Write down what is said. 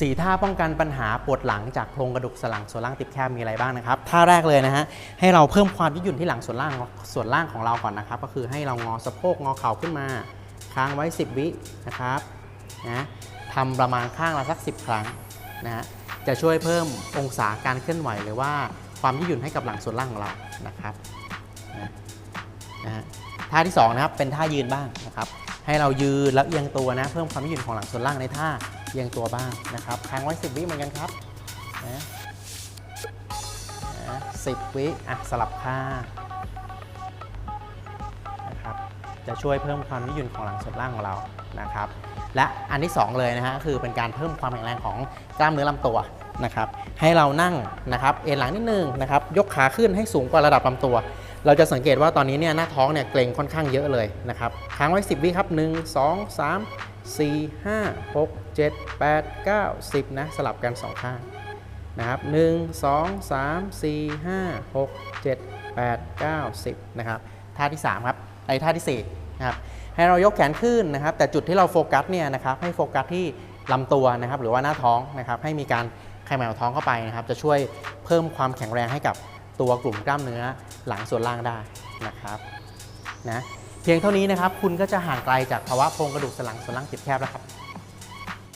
สีท่าป้องกันปัญหาปวดหลังจากโครงกระดูกสันหลังส่วนล่างติดแคบมีอะไรบ้างนะครับท่าแรกเลยนะฮะให้เราเพิ่มความยืดหยุ่นที่หลังส่วนล่างส่วนล่างของเราก่อนนะครับ ก็คือให้เรางอสะโพกงอเข่าขึ้นมา ค้างไว้ 10 วินะครับนะทำประมาณข้างละสัก 10 ครั้งนะฮะจะช่วยเพิ่มองศาการเคลื่อนไหวหรือว่าความยืดหยุ่นให้กับหลังส่วนล่างของเรานะครับนะนะฮะท่าที่สองนะครับเป็นท่ายืนบ้างนะครับ ให้เรายืนแล้วเอียงตัวนะ เพิ่มความยืดหยุ่นของหลังส่วนล่างในท่า เอียงตัวบ้างนะครับค้างไว้ 10 วิเหมือนกันครับนะนะสิบวิอะสลับท่านะครับจะช่วยเพิ่มความยืดหยุ่นของหลังส่วนล่างของเรานะครับ และอันที่ 2 เลยนะฮะก็คือเป็นการเพิ่มความแข็งแรงของกล้ามเนื้อลำตัวนะครับ ให้เรานั่งนะครับ เอ็นหลังนิดนึงนะครับ ยกขาขึ้นให้สูงกว่าระดับลำตัว เราจะสังเกตว่าตอนนี้เนี่ยหน้าท้องเนี่ยเกร็งค่อนข้างเยอะเลยนะครับค้างไว้ 10 วิครับ 1 2 3 4 5 6 7 8 9 10 นะ สลับกัน 2 ข้างนะครับ 1 2 3 4 5 6 7 8 9 10 นะครับ ท่าที่ 3 ครับ ไอ้ท่าที่ 4 นะครับ ให้เรายกแขนขึ้นนะครับ แต่จุดที่เราโฟกัสเนี่ยนะครับ ให้โฟกัสที่ลำตัวนะครับ หรือว่าหน้าท้องนะครับ ให้มีการไขมันของท้องเข้าไปนะครับ จะช่วยเพิ่มความแข็งแรงให้กับ ตัวกลุ่มกล้ามเนื้อหลังส่วนล่างได้นะครับนะเพียงเท่านี้นะครับ คุณก็จะห่างไกลจากภาวะโครงกระดูกสันหลังส่วนล่างติดแคบแล้วครับ